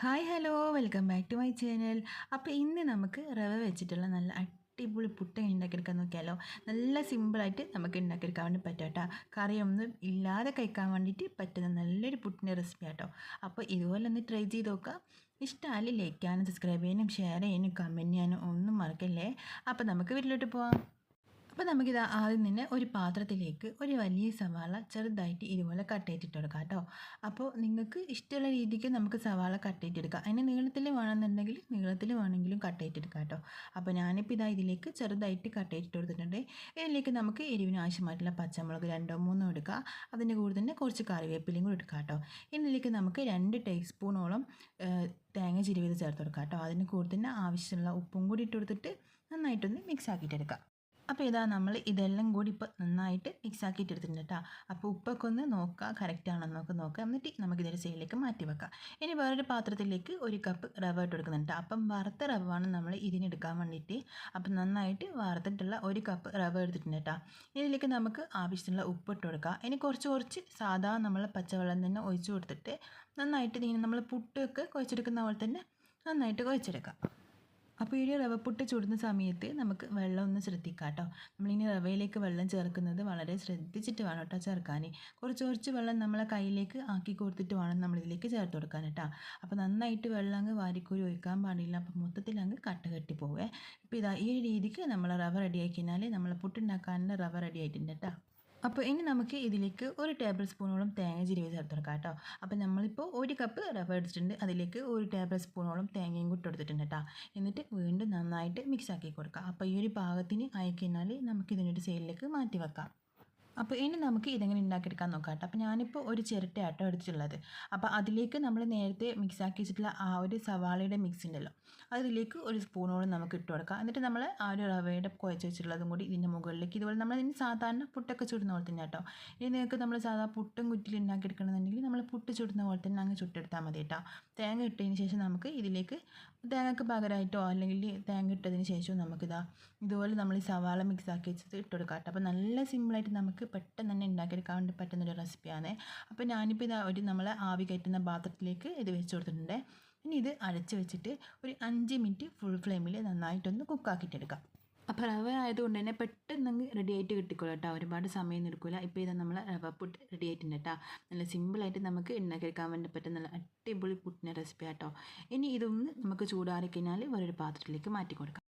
Hi hello welcome back to my channel അപ്പോൾ ഇന്ന് നമുക്ക് റവ വെച്ചിട്ടുള്ള നല്ല അടിപൊളി പുട്ട് ഉണ്ടാക്കിയെടുക്കാൻ നോക്കിയാലോ? നല്ല സിമ്പിളായിട്ട് നമുക്ക് ഉണ്ടാക്കിയെടുക്കാൻ വേണ്ടി പറ്റും കേട്ടോ. കറിയൊന്നും ഇല്ലാതെ കഴിക്കാൻ വേണ്ടിയിട്ട് പറ്റുന്ന നല്ലൊരു പുട്ടിന്റെ റെസിപ്പി കേട്ടോ അപ്പോൾ ഇതുപോലെ ഒന്ന് ട്രൈ ചെയ്ത് നോക്കുക. ഇഷ്ടമായാലും ലൈക്ക് ചെയ്യാനും സബ്സ്ക്രൈബ് ചെയ്യാനും ഷെയർ ചെയ്യാനും കമന്റ് ചെയ്യാനും ഒന്നും മറക്കല്ലേ? അപ്പോൾ നമുക്ക് വീട്ടിലോട്ട് പോവാം. അപ്പോൾ നമുക്കിത് ആദ്യം തന്നെ ഒരു പാത്രത്തിലേക്ക് ഒരു വലിയ സവാള ചെറുതായിട്ട് ഇതുപോലെ കട്ട് ചെയ്തിട്ട് കേട്ടോ. അപ്പോൾ നിങ്ങൾക്ക് ഇഷ്ടമുള്ള രീതിക്ക് നമുക്ക് സവാള കട്ട് അതിന് നീളത്തിൽ വേണമെന്നുണ്ടെങ്കിൽ നീളത്തിൽ വേണമെങ്കിലും കട്ട് കേട്ടോ. അപ്പോൾ ഞാനിപ്പോൾ ഇതാ ഇതിലേക്ക് ചെറുതായിട്ട് കട്ട് കൊടുത്തിട്ടുണ്ട്. ഇതിലേക്ക് നമുക്ക് എരിവിന് ആവശ്യമായിട്ടുള്ള പച്ചമുളക് രണ്ടോ മൂന്നോ എടുക്കുക അതിന്റെ കൂടെ തന്നെ കുറച്ച് കറിവേപ്പിലയും കൂടി എടുക്കാം കേട്ടോ. ഇതിലേക്ക് നമുക്ക് രണ്ട് ടീസ്പൂണോളം തേങ്ങ ചിരുവിത് ചേർത്ത് കൊടുക്കാം കേട്ടോ. അതിന് കൂടെ തന്നെ ആവശ്യമുള്ള ഉപ്പും കൂടി ഇട്ട് കൊടുത്തിട്ട് നന്നായിട്ടൊന്ന് മിക്സ് ആക്കിയിട്ടെടുക്കാം അപ്പോൾ ഇതാ നമ്മൾ ഇതെല്ലാം കൂടി ഇപ്പോൾ നന്നായിട്ട് മിക്സ് ആക്കിയിട്ട് എടുത്തിട്ടുണ്ട് കേട്ടോ അപ്പോൾ ഉപ്പൊക്കെ ഒന്ന് നോക്കുക കറക്റ്റ് ആണോ എന്നൊക്കെ നോക്കുക എന്നിട്ട് നമുക്ക് ഇതൊരു സൈഡിലേക്ക് മാറ്റി വെക്കാം. ഇനി വേറൊരു പാത്രത്തിലേക്ക് ഒരു കപ്പ് റവ ഇട്ട് കൊടുക്കുന്നുണ്ട് അപ്പം വറുത്ത റവാണ് നമ്മൾ ഇതിനെടുക്കാൻ വേണ്ടിയിട്ട് അപ്പം നന്നായിട്ട് വറുത്തിട്ടുള്ള ഒരു കപ്പ് റവ എടുത്തിട്ടുണ്ട് കേട്ടോ ഇതിലേക്ക് നമുക്ക് ആവശ്യത്തിനുള്ള ഉപ്പ് ഇട്ട് കൊടുക്കാം. ഇനി കുറച്ച് കുറച്ച് സാധാ നമ്മൾ പച്ചവെള്ളം തന്നെ ഒഴിച്ചു കൊടുത്തിട്ട് നന്നായിട്ട് ഇങ്ങനെ നമ്മൾ പുട്ടൊക്കെ കുഴച്ചെടുക്കുന്ന പോലെ തന്നെ നന്നായിട്ട് കുഴച്ചെടുക്കാം. അപ്പോൾ ഈ പുട്ട് ചുടുന്ന സമയത്ത് നമുക്ക് വെള്ളം ഒന്ന് ശ്രദ്ധിക്കാം കേട്ടോ നമ്മളിനി റവയിലേക്ക് വെള്ളം ചേർക്കുന്നത് വളരെ ശ്രദ്ധിച്ചിട്ട് വേണം കേട്ടോ ചേർക്കാൻ കുറച്ച് കുറച്ച് വെള്ളം നമ്മളെ കയ്യിലേക്ക് ആക്കി കൊടുത്തിട്ട് വേണം നമ്മളിതിലേക്ക് ചേർത്ത് കൊടുക്കാൻ കേട്ടോ. അപ്പോൾ നന്നായിട്ട് വെള്ളം അങ്ങ് വാരിക്കൂരി ഒഴിക്കാൻ പാടില്ല. അപ്പോൾ മൊത്തത്തിൽ അങ്ങ് കട്ട കെട്ടി പോവേ. ഇപ്പോൾ ഇതാ ഈ രീതിക്ക് നമ്മൾ റവ റെഡി ആക്കിയാൽ നമ്മൾ പുട്ടുണ്ടാക്കാനുള്ള റവ റെഡി ആയിട്ടുണ്ട് കേട്ടോ. അപ്പോൾ ഇനി നമുക്ക് ഇതിലേക്ക് ഒരു ടേബിൾ സ്പൂണോളം തേങ്ങ ചിരി ചേർത്ത് കേട്ടോ. അപ്പോൾ നമ്മളിപ്പോൾ ഒരു കപ്പ് റവ എടുത്തിട്ടുണ്ട്. അതിലേക്ക് ഒരു ടേബിൾ സ്പൂണോളം തേങ്ങയും കൂട്ടി എടുത്തിട്ടുണ്ട് കേട്ടോ. എന്നിട്ട് വീണ്ടും നന്നായിട്ട് മിക്സ് ആക്കി കൊടുക്കാം. അപ്പോൾ ഈ ഒരു പാകത്തിന് ആയിക്കഴിഞ്ഞാൽ നമുക്ക് ഇതിനൊരു സൈഡിലേക്ക് മാറ്റി വെക്കാം. അപ്പോൾ ഇനി നമുക്ക് ഇതെങ്ങനെ ഉണ്ടാക്കിയെടുക്കാൻ നോക്കാം കേട്ടോ അപ്പോൾ ഞാനിപ്പോൾ ഒരു ചിരട്ട ചിരട്ടയാട്ടോ എടുത്തിട്ടുള്ളത്. അപ്പോൾ അതിലേക്ക് നമ്മൾ നേരത്തെ മിക്സ് ആക്കി വെച്ചിട്ടുള്ള ആ ഒരു സവാളയുടെ മിക്സ് ഉണ്ടല്ലോ. അതിലേക്ക് ഒരു സ്പൂണോളം നമുക്ക് ഇട്ട് കൊടുക്കാം. എന്നിട്ട് നമ്മൾ ആ ഒരു റവയുടെ കുഴച്ച് വെച്ചിട്ടുള്ളതും കൂടി ഇതിന്റെ മുകളിലേക്ക് ഇതുപോലെ നമ്മൾ ഇതിന് സാധാരണ പുട്ടൊക്കെ ചുടുന്ന പോലെ തന്നെ കേട്ടോ ഇനി നിങ്ങൾക്ക് നമ്മൾ സാധാ പുട്ടും കുറ്റിൽ ഉണ്ടാക്കിയെടുക്കണമെന്നുണ്ടെങ്കിൽ നമ്മൾ പുട്ട് ചുടുന്ന പോലെ തന്നെ അങ്ങ് ചുട്ടെടുത്താൽ മതി കേട്ടോ. തേങ്ങ ഇട്ടതിന് ശേഷം നമുക്ക് ഇതിലേക്ക് തേങ്ങക്ക് പകരമായിട്ടോ അല്ലെങ്കിൽ തേങ്ങ ഇട്ടതിന് ശേഷവും നമുക്കിതാ ഇതുപോലെ നമ്മൾ ഈ സവാള മിക്സ് ആക്കി വെച്ചത് ഇട്ട് കൊടുക്കാം കേട്ടോ. അപ്പോൾ നല്ല സിമ്പിളായിട്ട് നമുക്ക് പെട്ടെന്ന് തന്നെ ഉണ്ടാക്കിയെടുക്കാൻ വേണ്ടി പറ്റുന്നൊരു റെസിപ്പിയാണ്. അപ്പോൾ ഞാനിപ്പോൾ ഇതാ ഒരു നമ്മൾ ആവി കയറ്റുന്ന പാത്രത്തിലേക്ക് ഇത് വെച്ച് കൊടുത്തിട്ടുണ്ട്. ഇനി ഇത് അരച്ച് വെച്ചിട്ട് ഒരു അഞ്ച് മിനിറ്റ് ഫുൾ ഫ്ലെയിമിൽ നന്നായിട്ടൊന്ന് കുക്കാക്കിയിട്ടെടുക്കാം. അപ്പോൾ റവ ആയതുകൊണ്ട് തന്നെ പെട്ടെന്ന് റെഡി ആയിട്ട് കിട്ടിക്കോളൂ കേട്ടോ. ഒരുപാട് സമയം എടുക്കില്ല ഇപ്പോൾ ഇത് നമ്മൾ റവ പുട്ട് റെഡി ആയിട്ടുണ്ട് കേട്ടോ. നല്ല സിമ്പിളായിട്ട് നമുക്ക് ഉണ്ടാക്കിയെടുക്കാൻ വേണ്ടി പറ്റുന്ന നല്ല അടിപൊളി പുട്ടിന്റെ റെസിപ്പി കേട്ടോ. ഇനി ഇതൊന്ന് നമുക്ക് ചൂടാറി കഴിഞ്ഞാൽ വേറൊരു പാത്രത്തിലേക്ക് മാറ്റി കൊടുക്കാം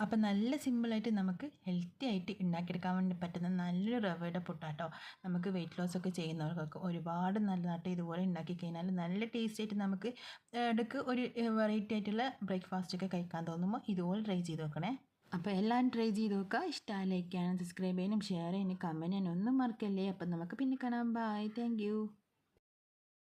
അപ്പം നല്ല സിമ്പിളായിട്ട് നമുക്ക് ഹെൽത്തി ആയിട്ട് ഉണ്ടാക്കിയെടുക്കാൻ വേണ്ടി പറ്റുന്ന നല്ലൊരു റവയുടെ പുട്ടാട്ടോ. നമുക്ക് വെയിറ്റ് ലോസ് ഒക്കെ ചെയ്യുന്നവർക്കൊക്കെ ഒരുപാട് നല്ലതായിട്ട് ഇതുപോലെ ഉണ്ടാക്കി കഴിഞ്ഞാൽ നല്ല ടേസ്റ്റ് ആയിട്ട് നമുക്ക് ഇടയ്ക്ക് ഒരു വെറൈറ്റി ആയിട്ടുള്ള ബ്രേക്ക്ഫാസ്റ്റ് ഒക്കെ കഴിക്കാൻ തോന്നുമ്പോൾ ഇതുപോലെ ട്രൈ ചെയ്ത് നോക്കണേ. അപ്പോൾ എല്ലാം ട്രൈ ചെയ്ത് നോക്കുക. ഇഷ്ടമായി ലൈക്ക് ചെയ്യാനും സബ്സ്ക്രൈബ് ചെയ്യാനും ഷെയർ ചെയ്യാനും കമന്റ് ചെയ്യാനും ഒന്നും മറക്കല്ലേ. അപ്പം നമുക്ക് പിന്നെ കാണാം. Bye thank